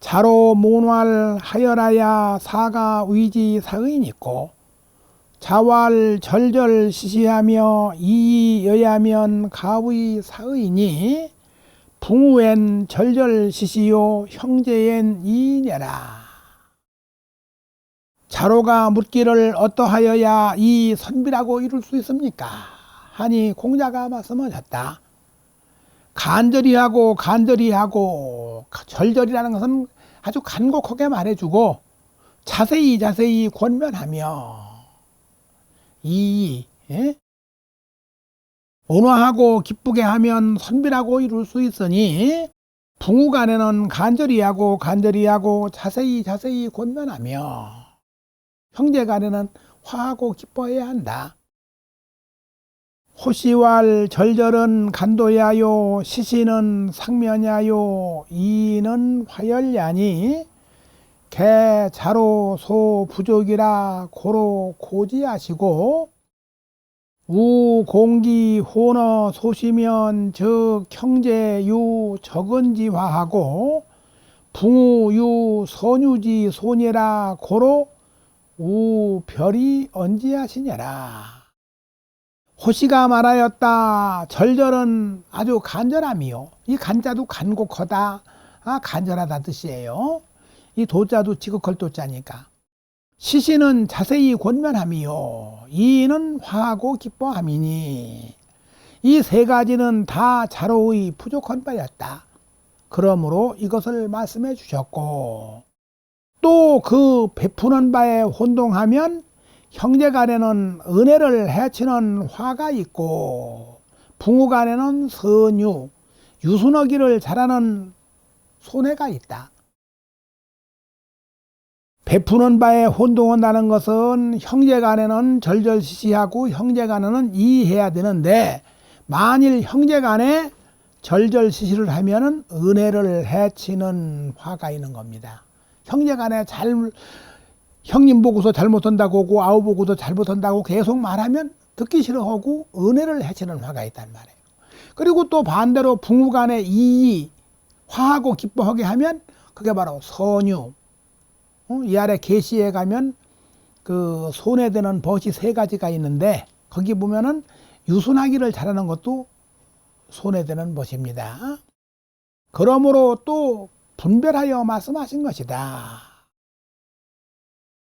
자로 몬활 하열하야 사가 위지 사의인 있고 자왈 절절 시시하며 이이 여야면 가의 사의니 붕우엔 절절 시시요 형제엔 이이녀라 자로가 묻기를 어떠하여야 이 선비라고 이룰 수 있습니까? 하니 공자가 말씀하셨다. 간절히 하고 간절히 하고 절절이라는 것은 아주 간곡하게 말해주고 자세히 자세히 권면하며 이 예? 온화하고 기쁘게 하면 선비라고 이룰 수 있으니 부부간에는 간절히 하고 간절히 하고 자세히 자세히 권면하며 형제간에는 화하고 기뻐해야 한다. 호시왈 절절은 간도야요 시시는 상면야요 이는 화열야니. 개 자로 소 부족이라 고로 고지하시고 우 공기 호너 소시면 즉 형제 유 적은지화하고 붕우 유 선유지 소녀라 고로 우 별이 언지하시냐라 호시가 말하였다. 절절은 아주 간절함이요. 이 간자도 간곡하다. 아, 간절하다 뜻이에요. 이 도자도 지극할 도자니까. 시시는 자세히 권면함이요. 이는 화하고 기뻐함이니. 이 세 가지는 다 자로의 부족한 바였다. 그러므로 이것을 말씀해 주셨고, 또 그 베푸는 바에 혼동하면 형제 간에는 은혜를 해치는 화가 있고 부모 간에는 선유, 유순하기를 잘하는 손해가 있다. 베푸는 바에 혼동한다는 것은 형제 간에는 절절시시하고 형제 간에는 이해해야 되는데 만일 형제 간에 절절시시를 하면은 은혜를 해치는 화가 있는 겁니다. 형제 간에 잘 형님 보고서 잘못한다고 하고 아우 보고도 잘못한다고 계속 말하면 듣기 싫어하고 은혜를 해치는 화가 있단 말이에요. 그리고 또 반대로 부부 간의 이의 화하고 기뻐하게 하면 그게 바로 선유. 어? 이 아래 계시에 가면 그 손에 드는 벗이 세 가지가 있는데 거기 보면은 유순하기를 잘하는 것도 손에 드는 벗입니다. 그러므로 또 분별하여 말씀하신 것이다.